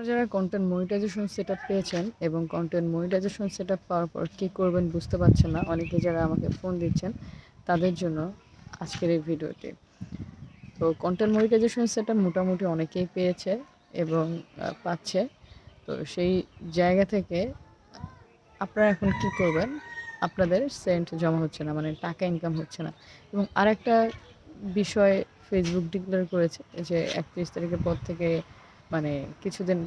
আপনারা যারা content monetization set পেয়েছেন এবং কন্টেন্ট মনিটাইজেশন সেট আপ পাওয়ার পর কী করবেন বুঝতে পারছেন না, অনেকে যারা আমাকে ফোন দিচ্ছেন, তাদের জন্য আজকের এই ভিডিওটি। তো কন্টেন্ট মনিটাইজেশন সেট মোটামুটি অনেকেই পেয়েছে এবং পাচ্ছে। তো সেই জায়গা থেকে আপনারা এখন কি করবেন, আপনাদের সেন্ট জমা হচ্ছে না মানে টাকা ইনকাম হচ্ছে না। এবং আরেকটা বিষয় ফেসবুক ডিক্লেয়ার করেছে যে একত্রিশ তারিখের পর থেকে মানে কিছুদিন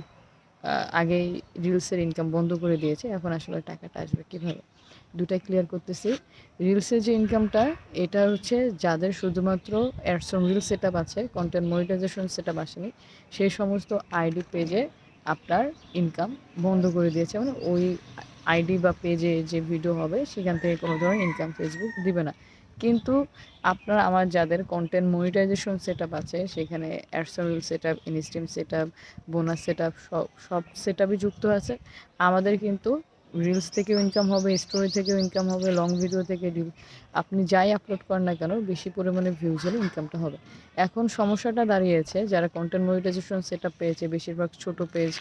আগেই রিলসের ইনকাম বন্ধ করে দিয়েছে, এখন আসলে টাকাটা আসবে কীভাবে? দুটাই ক্লিয়ার করতেছি। রিলসের যে ইনকামটা এটা হচ্ছে যাদের শুধুমাত্র ads on reel set up আছে কন্টেন্ট মনিটাইজেশন সেট আপ আসেনি, সেই সমস্ত আইডি পেজে আপনার ইনকাম বন্ধ করে দিয়েছে। মানে ওই আইডি বা পেজে যে ভিডিও হবে, সেখান থেকে কোনো ধরনের ইনকাম ফেসবুক দিবে না। কিন্তু আপনার, আমার যাদের কন্টেন্ট মনিটাইজেশন সেট আছে, সেখানে ads on set up in stream set up bonus set up সব সব সেট আপই যুক্ত আছে। আমাদের কিন্তু রিলস থেকেও ইনকাম হবে স্টোরি থেকেও ইনকাম হবে লং ভিডিও থেকে আপনি যাই আপলোড করেন না কেন, বেশি পরিমাণে ভিউজ হলে ইনকামটা হবে। এখন সমস্যাটা দাঁড়িয়েছে, যারা কন্টেন্ট মনিটাইজেশন সেট আপ পেয়েছে, বেশিরভাগ ছোট পেজ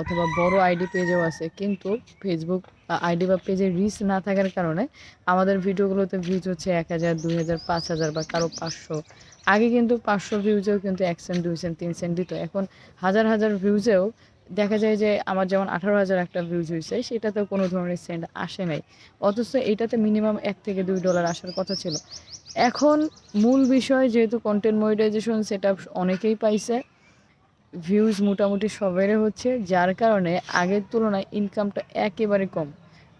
অথবা বড় আইডি পেজেও আছে, কিন্তু ফেসবুক আইডি বা পেজে রিচ না থাকার কারণে আমাদের ভিডিওগুলোতে ভিউজ হচ্ছে এক হাজার, দুই হাজার, পাঁচ হাজার বা কারও পাঁচশো। আগে কিন্তু পাঁচশো ভিউজেও কিন্তু এক সেন্ট দুই সেন্ট তিন সেন্ট দিত, এখন হাজার হাজার ভিউজেও দেখা যায় যে আমার যেমন আঠারো হাজার একটা ভিউজ হয়েছে, সেটাতে কোনো ধরনের সেন্ট আসে নাই। অথচ এটাতে মিনিমাম এক থেকে দুই ডলার আসার কথা ছিল। এখন মূল বিষয় যেহেতু কন্টেন্ট মনিটাইজেশন সেটা অনেকেই পাইছে ভিউজ মোটামুটি সবেরে হচ্ছে। যার কারণে আগের তুলনায় ইনকামটা একেবারে কম।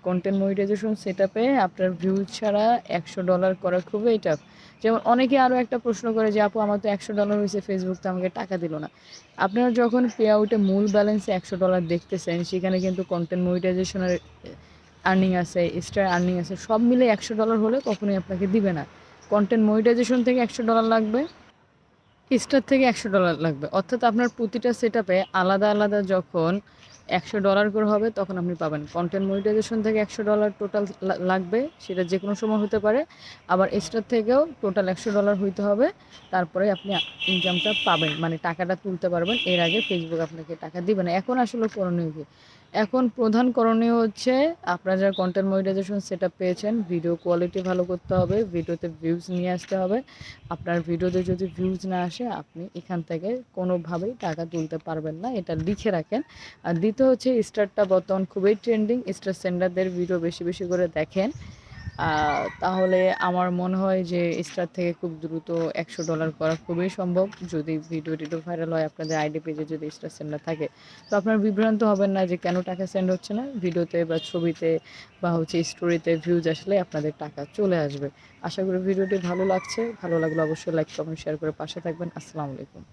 কন্টেন্ট মনিটাইজেশন সেট আপে আপনার ভিউজ ছাড়া একশো ডলার করা খুবই টাফ যেমন অনেকে আরও একটা প্রশ্ন করে যে, আপু, আমার তো একশো ডলার হয়েছে ফেসবুক তো আমাকে টাকা দিল না। আপনারা যখন পে আউটে মূল ব্যালেন্সে একশো ডলার দেখতেছেন, সেখানে কিন্তু কন্টেন্ট মনিটাইজেশনের আর্নিং আছে এক্সট্রা আর্নিং আছে, সব মিলে একশো ডলার হলে কখনোই আপনাকে দিবে না। কন্টেন্ট মনিটাইজেশন থেকে একশো ডলার লাগবে স্টার থেকে একশো ডলার লাগবে। অর্থাৎ আপনার প্রতিটা সেট আলাদা আলাদা যখন একশো ডলার করে হবে, তখন আপনি পাবেন। কন্টেন্ট মনিটাইজেশন থেকে একশো ডলার টোটাল লাগবে, সেটা যে কোনো সময় হতে পারে। আবার স্টার থেকেও টোটাল একশো ডলার হইতে হবে, তারপরে আপনি ইনকামটা পাবেন মানে টাকাটা তুলতে পারবেন। এর আগে ফেসবুক আপনাকে টাকা দিবে না। এখন আসলে করণীয় কি? এখন প্রধান করণীয় হচ্ছে, আপনারা যারা কন্টেন্ট মনিটাইজেশন সেট পেয়েছেন ভিডিও কোয়ালিটি ভালো করতে হবে ভিডিওতে ভিউজ নিয়ে আসতে হবে। আপনার ভিডিওতে যদি ভিউজ না আসে, আপনি এখান থেকে কোনোভাবেই টাকা তুলতে পারবেন না। এটা লিখে রাখেন। আর দ্বিতীয় হচ্ছে স্টারটা বর্তমান খুবই ট্রেন্ডিং, স্টার সেন্ডারদের ভিডিও বেশি বেশি করে দেখেন। তাহলে আমার মনে হয় যে স্টার থেকে খুব দ্রুত একশো ডলার করা খুবই সম্ভব। যদি ভিডিও টিডিও ভাইরাল হয়, আপনাদের আইডি পেজে যদি স্টার সেন্ডার থাকে। তো আপনার বিভ্রান্ত হবেন না যে কেন টাকা সেন্ড হচ্ছে না। ভিডিওতে বা ছবিতে বা হচ্ছে স্টোরিতে ভিউজ আসলে আপনাদের টাকা চলে আসবে। আশা করি ভিডিওটি ভালো লাগছে। ভালো লাগলে অবশ্যই লাইক কমেন্ট শেয়ার করে পাশে থাকবেন। আসসালামু আলাইকুম।